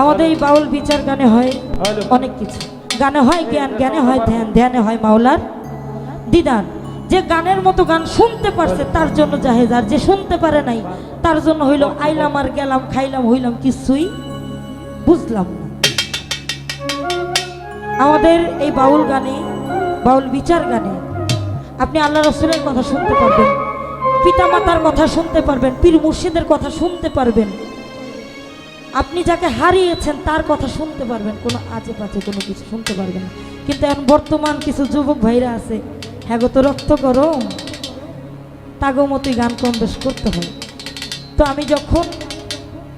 আমাদের এই বাউল বিচার গানে হয় অনেক কিছু। গানে হয় জ্ঞান, জ্ঞানে হয় ধ্যান, ধ্যানে হয় মাওলার দিদান। যে গানের মতো গান শুনতে পারছে, তার জন্য জাহেজ। আর যে শুনতে পারে নাই, তার জন্য হইল আইলাম আর গেলাম, খাইলাম, হইলাম কিছুই বুঝলাম না। আমাদের এই বাউল গানে, বাউল বিচার গানে, আপনি আল্লাহ রসুলের কথা শুনতে পারবেন, পিতামাতার কথা শুনতে পারবেন, পীর মুর্শিদের কথা শুনতে পারবেন আপনি যাকে হারিয়েছেন, তার কথা শুনতে পারবেন। কোনো আজে পাচে কোনো কিছু শুনতে পারবেন কিন্তু এখন বর্তমান কিছু যুবক ভাইরা আছে হ্যাঁ তো রক্ত গরম। তাগো মতোই গান কম বেশ করতে হয়। তো আমি যখন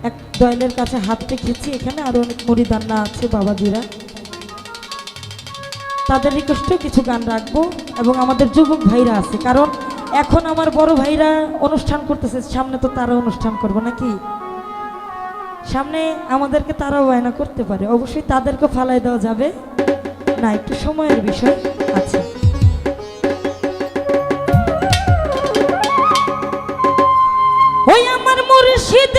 এক দয়ালের কাছে হাত রেখেছি, এখানে আরও অনেক মরিদান্না আছে, বাবাজিরা। তাদের রিকোয়েস্টেও কিছু গান রাখব এবং আমাদের যুবক ভাইরা আছে। কারণ এখন আমার বড় ভাইরা অনুষ্ঠান করতেছে, সামনে তো তারা অনুষ্ঠান করব নাকি? সামনে আমাদেরকে তারাও বায়না করতে পারে। অবশ্যই তাদেরকে ফালাই দেওয়া যাবে না, একটু সময়ের বিষয় আছে। আমার মুর্শিদ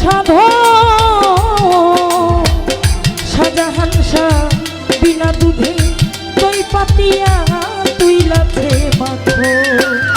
সাধ। শাহজাহান শাহ বিনা দুধে দই পাতিয়া তুই লাথে মাখো।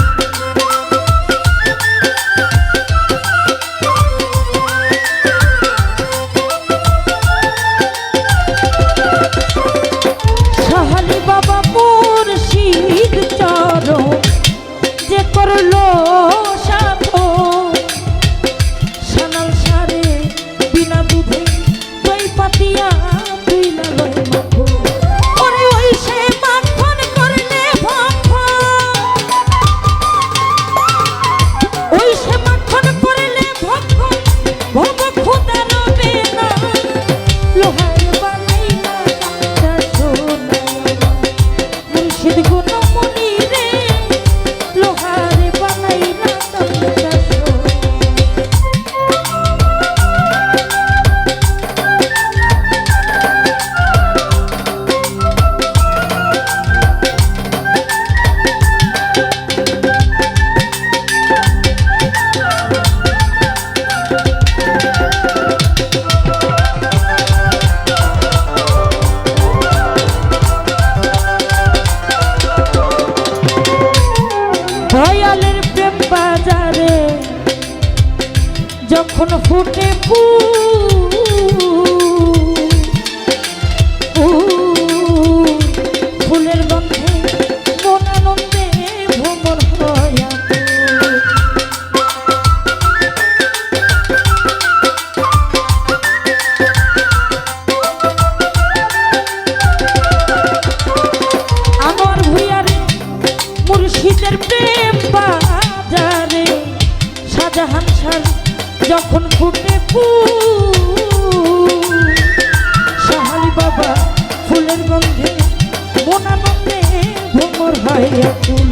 যখন ফুটে ফুল ফুল, ফুলের গন্ধে মন আনন্দে ভ্রমণ আমার ভুইয়ারে মুর্শিদের প্রেম বাজারে শাহজাহান সার যখন ফুটে ফুল সাহারি বাবা ফুলের গন্ধে বোনা মনে ভোমর হয় ফুল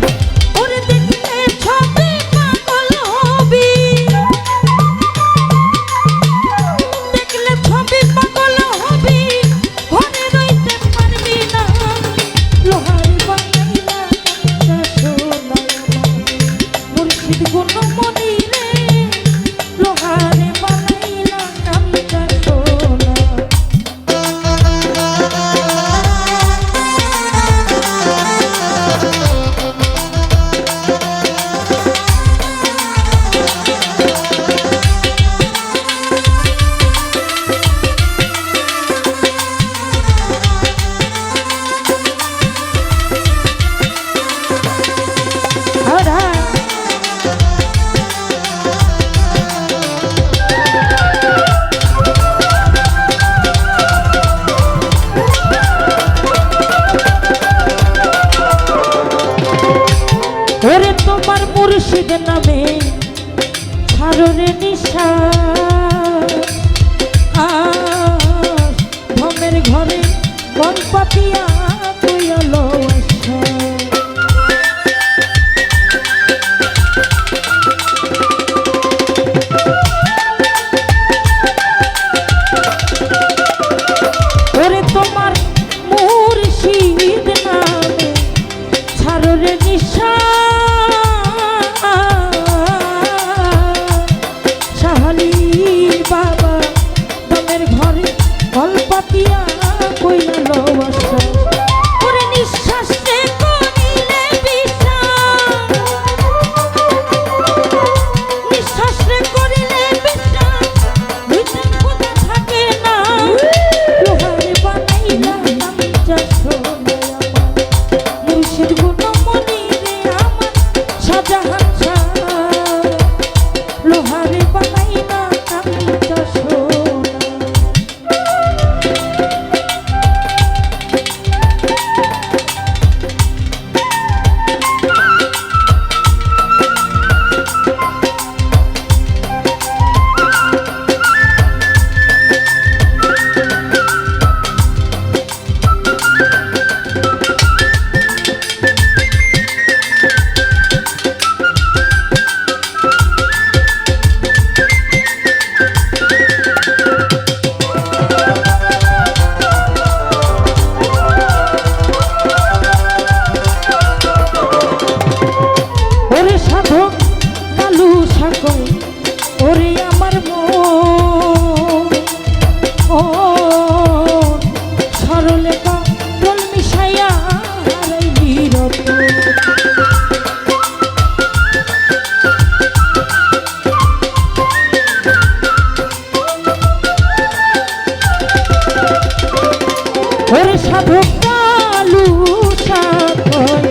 সাধক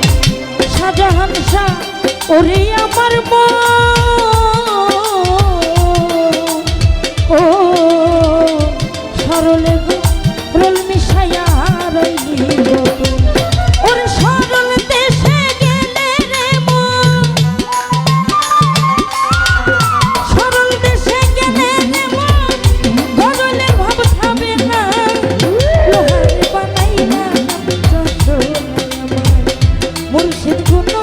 সাজাহান ওরে আমার মা। মুর্শিদ গুণ